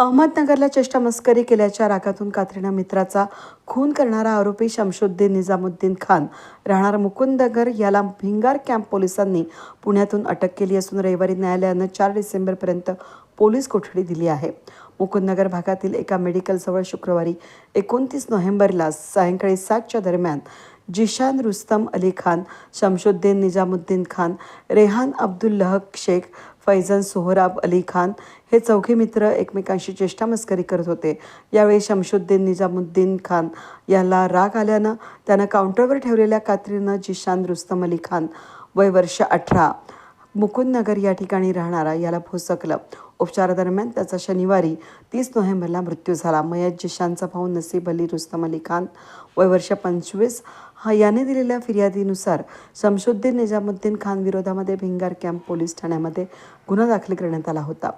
अहमदनगरला चेष्टामस्करी केल्याच्या रागातून कात्रीना मित्राचा खून करणारा आरोपी शमशुद्दीन निजामुद्दीन खान राहणार मुकुंदनगर. याला भिंगार कॅम्प पोलिसांनी पुण्यातून अटक केली असून रविवारी न्यायालयानं चार डिसेंबरपर्यंत पोलीस कोठडी दिली आहे. मुकुंदनगर भागातील एका मेडिकलजवळ शुक्रवारी एकोणतीस नोव्हेंबरला सायंकाळी सातच्या दरम्यान जिशान रुस्तम अली खान शमशुद्दीन निजामुद्दीन खान रेहान अब्दुल लहक शेख फैजन सोहराब अली खान हे चौघे मित्र एकमेकांशी चेष्टामस्करी करत होते. यावेळी शमशुद्दीन निजामुद्दीन खान याला राग आल्यानं त्यानं काउंटरवर ठेवलेल्या कात्रीनं जिशान रुस्तम अली खान वय वर्ष अठरा. मुकुंदनगर या ठिकाणी राहणारा याला भोसकलं. उपचारादरम्यान त्याचा शनिवारी तीस नोव्हेंबरला मृत्यू झाला. मयत जिशांचा भाऊ नसीब अली रुस्तम अली खान वय वर्ष पंचवीस. हा याने दिलेल्या फिर्यादीनुसार शमशुद्दीन निजामुद्दीन खान विरोधामध्ये भिंगार कॅम्प पोलीस ठाण्यामध्ये गुन्हा दाखल करण्यात आला होता.